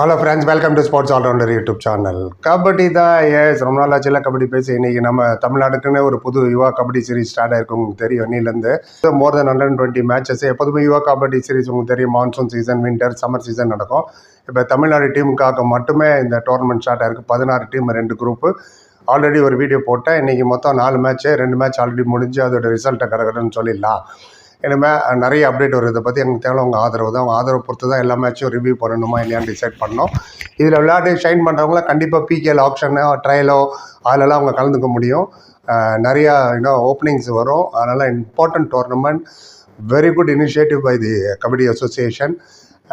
Hello friends welcome to sports allrounder YouTube channel kabaddi தான் ஏஸ் ரொம்ப நாள் ஆச்சுல கபடி பேசி இன்றைக்கி நம்ம தமிழ்நாடுக்குன்னு ஒரு புது யுவா கபடி சீரிஸ் ஸ்டார்ட் ஆயிருக்கு உங்களுக்கு தெரியும் இன்னிலேருந்து. More than hundred twenty matches எப்போதுமே யுவா கபடி சீரிஸ் உங்களுக்கு தெரியும் monsoon season winter summer season நடக்கும். இப்போ தமிழ்நாடு டீமுக்காக மட்டுமே இந்த டோர்னமெண்ட் ஸ்டார்ட் ஆயிருக்கு. பதினாறு டீம் ரெண்டு குரூப்பு ஆல்ரெடி ஒரு வீடியோ போட்டேன். இன்றைக்கி மொத்தம் நாலு மேட்ச்சு ரெண்டு மேட்ச் ஆல்ரெடி முடிஞ்சு அதோட ரிசல்ட்டை கடகடன்னு சொல்லிடலாம். இனிமேல் நிறைய அப்டேட் வருது. இதை பற்றி எனக்கு தேவை உங்கள் ஆதரவு தான். உங்கள் ஆதரவு பொறுத்து தான் எல்லா மேட்சும் ரிவ்யூ பண்ணணுமா இல்லையான்னு டிசைட் பண்ணோம். இதில் விளையாட்டு ஷைன் பண்ணுறவங்களாம் கண்டிப்பாக பிகேல் ஆப்ஷனோ ட்ரையலோ அதிலலாம் அவங்க கலந்துக்க முடியும். நிறையா இன்னும் ஓப்பனிங்ஸ் வரும். அதனால் important tournament very good initiative by the kabaddi association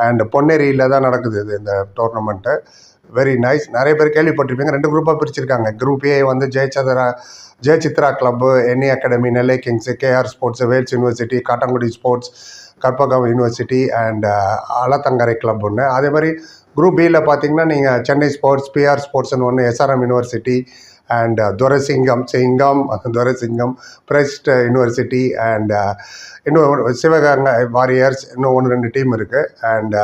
and பொன்னேரியில் தான் நடக்குது இது இந்த டோர்னமெண்ட்டு வெரி நைஸ் நிறைய பேர் கேள்விப்பட்டிருப்பீங்க. ரெண்டு குரூப்பாக பிரிச்சிருக்காங்க. குரூப் ஏ வந்து Jayachandra Jayachitra club NE academy Nellai Kings KR sports Vels university Kattankudi sports Karpagam university and Alathankarai club ஒன்று அதே மாதிரி குரூப் பியில் பார்த்தீங்கன்னா நீங்கள் சென்னை ஸ்போர்ட்ஸ் பிஆர் ஸ்போர்ட்ஸ்னு ஒன்று எஸ்ஆர்எம் யூனிவர்சிட்டி அண்ட் துரசிங்கம் சிங்கம் துரசிங்கம் பிரஸ்ட் யூனிவர்சிட்டி அண்ட் இன்னும் சிவகங்கை வாரியர்ஸ் இன்னும் ஒன்று ரெண்டு டீம் இருக்குது அண்ட்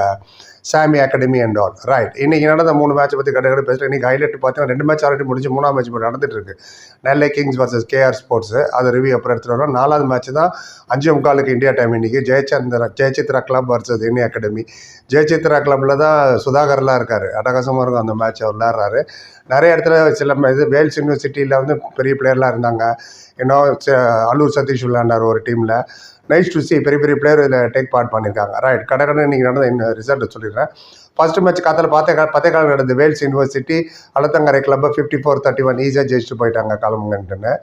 சாமி அகாடமி அண்ட் ஆல் ரைட் இன்றைக்கி நடந்த மூணு மேட்சை பற்றி கடை கடை பேசுகிறேன் இன்றைக்கி ஹைலைட் பார்த்தீங்கன்னா ரெண்டு மேட்ச் ஆல்ரெடி முடிஞ்சு மூணாம் மேட்ச் இப்போ நடந்துட்டு இருக்கு. Nellai Kings versus KR sports அதை ரிவ்யூ அப்புறம் எடுத்துகிட்டு வரோம். நாலாவது மேட்ச் தான் அஞ்சு முக்காலுக்கு இந்தியா டைம் இன்றைக்கி Jayachandra Jayachitra club versus NA academy Jayachitra கிளப்பில் தான் சுதாகர்லாம் இருக்கார். அட்டகாசமாக இருக்கும் அந்த மேட்ச் அவர் விளாட்றாரு நிறைய இடத்துல சில இது வேல்ஸ் யூனிவர்சிட்டியில் வந்து பெரிய பிளேயர்லாம் இருந்தாங்க. இன்னும் ச- அல்லூர் சதீஷ் விளாண்டார் ஒரு டீமில் நைஸ் டு சி பெரிய பெரிய பிளேயர் இதில் டேக் பார்ட் பண்ணியிருக்காங்க ரைட் கடை கடை இன்றைக்கி நடந்த இந்த ரிசல்ட் சொல்லிடுறேன். ஃபர்ஸ்ட் மேட்ச் காத்தால் பார்த்தே கா பத்தே காலம் நடந்தது. வேல்ஸ் யூனிவர்சிட்டி அலத்தங்கரை கிளப்பை ஃபிஃப்டி ஃபோர் தேர்ட்டி ஒன் ஈஸியாக ஜெயிச்சுட்டு போயிட்டாங்க காலமுங்கன்ட்டுன்னு.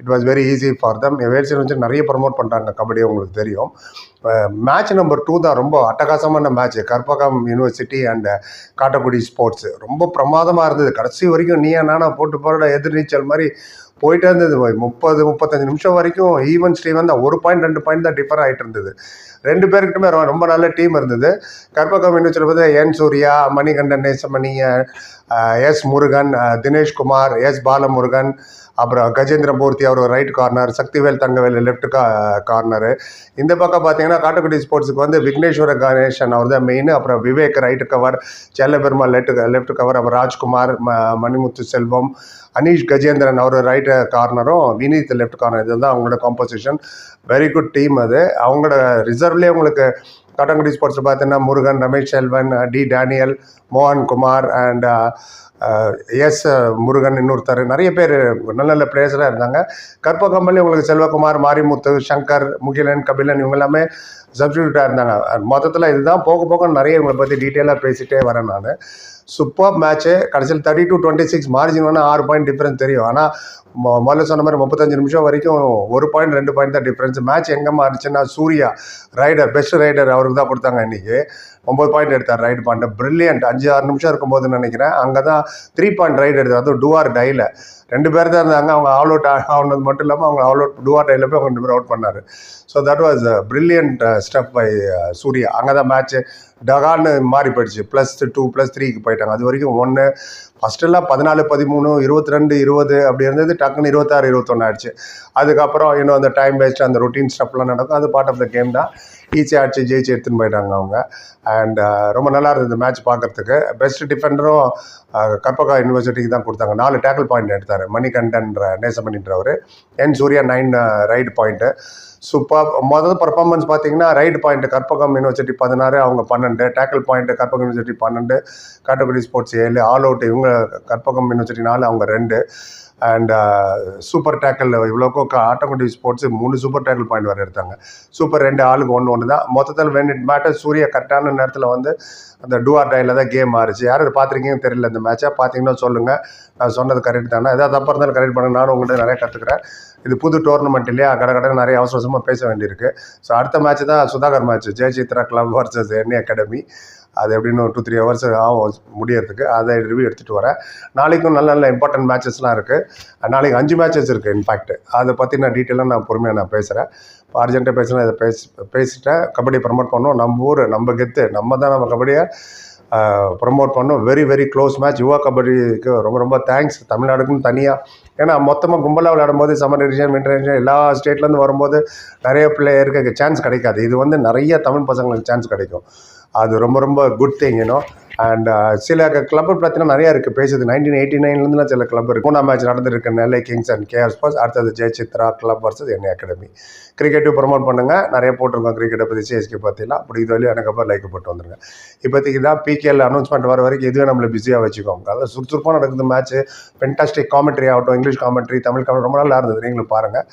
It was very easy for them Vels university நிறைய ப்ரமோட் பண்ணுறாங்க கபடி உங்களுக்கு தெரியும். மேட்ச் நம்பர் டூ தான் ரொம்ப அட்டகாசமான match Karpagam university and Kattakudi sports ரொம்ப பிரமாதமாக இருந்தது. கடைசி வரைக்கும் நீயா நானா போட்டு போகிற எதிர்நீச்சல் மாதிரி போயிட்டே இருந்தது. முப்பது முப்பத்தஞ்சு நிமிஷம் வரைக்கும் ஈவன் ஸ்டீவன் தான் ஒரு பாயிண்ட் ரெண்டு பாயிண்ட் தான் டிஃபர் ஆகிட்டு இருந்தது. ரெண்டு பேருக்கிட்டுமே ரொம்ப நல்ல டீம் இருந்தது. கற்பகம் யூனிவர்சிட்டி பார்த்து N Surya Manikandan Nesamani S Murugan Dineshkumar Dinesh Kumar S Balamurugan அப்புறம் கஜேந்திர மூர்த்தி அவர் right corner Sakthivel Thangavel left கா கார்னரு இந்த பக்கம் பார்த்தீங்கன்னா காட்டுக்குடி ஸ்போர்ட்ஸுக்கு வந்து விக்னேஸ்வர கணேசன் அவர் தான் மெயின் அப்புறம் Vivek right cover Chellaperumal left left cover அப்புறம் ராஜ்குமார் ம மணிமுத்து செல்வம் அனீஷ் கஜேந்திரன் அவர் ரைட்டு கார்னரும் வினீத் லெஃப்ட் கார்னர் இதுதான் அவங்களோட காம்போசிஷன் வெரி குட் டீம் அது. அவங்களோட ரிசர்வ்லேயே உங்களுக்கு காட்டாங்குடி ஸ்போர்ட்ஸில் பார்த்தீங்கன்னா முருகன் ரமேஷ் செல்வன் டி டேனியல் மோகன் குமார் அண்ட் எஸ் முருகன் இன்னொருத்தர். நிறைய பேர் நல்ல நல்ல பிளேயர்ஸ்லாம் இருந்தாங்க. கற்பகம்பள்ளி உங்களுக்கு செல்வகுமார் மாரிமுத்து சங்கர் முகிலன் கபிலன் இவங்க எல்லாமே சப்ஸ்டியூட்டாக இருந்தாங்க. மொத்தத்தில் இதுதான் போக போக நிறைய இவங்களை பற்றி டீட்டெயிலாக பேசிகிட்டே வரேன் நான். சூப்பர் மேட்ச்சு கடைசியில் thirty two twenty six margin வேணால் ஆறு பாயிண்ட் டிஃப்ரென்ஸ் தெரியும். ஆனால் முதல்ல சொன்ன மாதிரி முப்பத்தஞ்சு நிமிஷம் வரைக்கும் ஒரு பாயிண்ட் ரெண்டு பாயிண்ட் தான் டிஃப்ரென்ஸ் மேட்ச் எங்கே மாறிச்சுன்னா சூர்யா ரைடர் பெஸ்ட் ரைடர் அவருக்கு தான் கொடுத்தாங்க இன்றைக்கி ஒம்பது பாயிண்ட் எடுத்தார் ரைடு பாயிண்ட் பிரில்லியன்ட் அஞ்சு ஆறு நிமிஷம் இருக்கும்போது நினைக்கிறேன். அங்கே தான் த்ரீ பாயிண்ட் ரைட் எடுத்தார். அதுவும் டூஆர் டைல ரெண்டு பேர் தான் இருந்தாங்க. அவங்க ஆல் அவுட் ஆனது மட்டும் இல்லாமல் அவங்க ஆல் அவுட் டூஆர் டைல போய் அவங்க ரெண்டு பேர் அவுட் பண்ணார். So that was brilliant step by Surya. அங்கே தான் மேட்ச்சு டகான்னு மாறி போயிடுச்சு ப்ளஸ் டூ ப்ளஸ் த்ரீக்கு போயிட்டாங்க. அது வரைக்கும் ஒன்று ஃபஸ்ட்டெல்லாம் பதினாலு பதிமூணு இருபத்தி ரெண்டு இருபது அப்படி இருந்தது. டக்குன்னு இருபத்தாறு இருபத்தொன்னு ஆயிடுச்சு. அதுக்கப்புறம் இன்னும் அந்த டைம் வேஸ்ட் அந்த ரொட்டீன் ஸ்டெப்லாம் நடக்கும். அது பார்ட் ஆஃப் த கேம் தான். ஈஸியாக அடிச்சு ஜெயிச்சு எடுத்துன்னு போயிட்டாங்க அவங்க. அண்ட் uh, ரொம்ப நல்லா இருந்தது மேட்ச் பார்க்கறதுக்கு. பெஸ்ட் டிஃபெண்டரும் கற்பகா யூனிவர்சிட்டிக்கு தான் கொடுத்தாங்க. நாலு டேக்கிள் பாயிண்ட் எடுத்தார். மணிகண்டன்ற நேசமணின்றவர் N Surya nine raid point super முதல் பர்ஃபார்மன்ஸ் பார்த்தீங்கன்னா ரைடு பாயிண்ட் கற்பகம் யூனிவர்சிட்டி பதினாறு அவங்க பன்னெண்டு. டேக்கிள் பாயிண்ட் கற்பகம் யூனிவர்சிட்டி பன்னெண்டு. காட்டுக்குடி ஸ்போர்ட்ஸ் ஏழு. ஆல் அவுட் இவங்க கற்பகம் யூனிவர்சிட்டி நாலு அவங்க ரெண்டு. அண்ட் சூப்பர் டேக்கிள் இவ்வளோக்கோ ஆட்டோமேட்டிக் ஸ்போர்ட்ஸ் மூணு சூப்பர் டேக்கிள் பாயிண்ட் வர எடுத்தாங்க. சூப்பர் ரெண்டு ஆளுக்கு ஒன்று ஒன்று தான் மொத்தத்தில் வென் இட் மேட்டர் சூர்யா கரெக்டான நேரத்தில் வந்து அந்த டூஆர் டைல தான் கேம் ஆறுச்சு யார் பார்த்துருக்கீங்கன்னு தெரியல இந்த மேட்சை பார்த்தீங்கன்னா சொல்லுங்கள் நான் சொன்னது கரெக்ட் தானே. ஏதாவது தப்பாக இருந்தாலும் கரெக்ட் பண்ணுங்க. நானும் உங்கள்கிட்ட நிறைய கற்றுக்குறேன் இது புது டோர்னமெண்ட் இல்லையா? கடை கடை நிறைய அவசர அவசரமாக பேச வேண்டியிருக்கு. ஸோ அடுத்த மேட்ச் தான் Sudhakar match Jayachitra club versus NA academy அது எப்படின்னு ஒரு டூ த்ரீ ஹவர்ஸ் ஆகும் முடியறதுக்கு. அதை ரிவ்யூ எடுத்துகிட்டு வரேன். நாளைக்கும் நல்ல நல்ல இம்பார்ட்டன்ட் மேட்சஸ்லாம் இருக்குது நாளைக்கு அஞ்சு மேட்சஸ் இருக்குது இன்ஃபேக்ட் அதை பற்றி நான் டீட்டெயிலாக நான் பொறுமையாக நான் பேசுகிறேன் இப்போ அர்ஜென்ட்டாக பேசுனா இதை பேசி பேசிட்டேன். கபடியை ப்ரமோட் பண்ணோம். நம்ம ஊர் நம்ம கெத்து. நம்ம தான் நம்ம கபடியை ப்ரமோட் பண்ணோம். Very very close match Yuva கபடிக்கு ரொம்ப ரொம்ப தேங்க்ஸ் தமிழ்நாடுக்குன்னு தனியாக ஏன்னா மொத்தமாக கும்பலாக விளையாடும்போது சம்மர் டிவிஷன் வின்டர் டிவிஷன் எல்லா ஸ்டேட்லேருந்து வரும்போது நிறைய பிளேயருக்கு சான்ஸ் கிடைக்காது. இது வந்து நிறைய தமிழ் பசங்களுக்கு சான்ஸ் கிடைக்கும். அது ரொம்ப ரொம்ப good thing you know and uh, சில கிளப் பார்த்தீங்கன்னா நிறையா இருக்குது பேசுது. நைன்டீன் எயிட்டி நைன்லேருந்துலாம் சில கிளப் இருக்குது மூணாம் மேட்ச் நடந்திருக்கு. Nellai Kings and KR sports அடுத்தது ஜெயசித்ரா கிளப் வர்சஸ் என்ன அகாடமி கிரிக்கெட்டு ப்ரொமோட் பண்ணுங்கள் நிறைய போட்டிருக்கோம் கிரிக்கெட்டை பற்றி சிஎஸ்கே பற்றிலாம் அப்படி இது வரையும் எனக்கு அப்புறம் லைக் போட்டு வந்துருங்க. இப்போதைக்கு தான் பிகேஎல் அனௌன்ஸ்மெண்ட் வர வரைக்கும் இதுவே நம்மளை பிஸியாக வச்சுக்கோங்க. அதாவது சுறுசுறுப்பாக நடக்குது மேட்ச் ஃபென்டாஸ்டிக் காமெண்ட்ரி ஆகட்டும். இங்கிலீஷ் காமெண்ட்ரி தமிழ் காமெண்ட் ரொம்ப நல்லா இருந்தது. நீங்களும் பாருங்கள்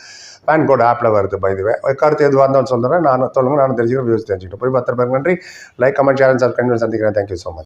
பேன் கோட் ஆப்பில் வருது பை இதுவே கருத்து எதுவாக இருந்தாலும் சொல்கிறேன் நான் சொல்லுங்கள் நான் தெரிஞ்சுக்கிறேன். வியூஸ் தெரிஞ்சுக்கிட்டு போய் பத்திர நன்றி. லைக் கமெண்ட் சேனல் சப்ஸ்கிரைப் சந்திக்கிறேன். Thank you so much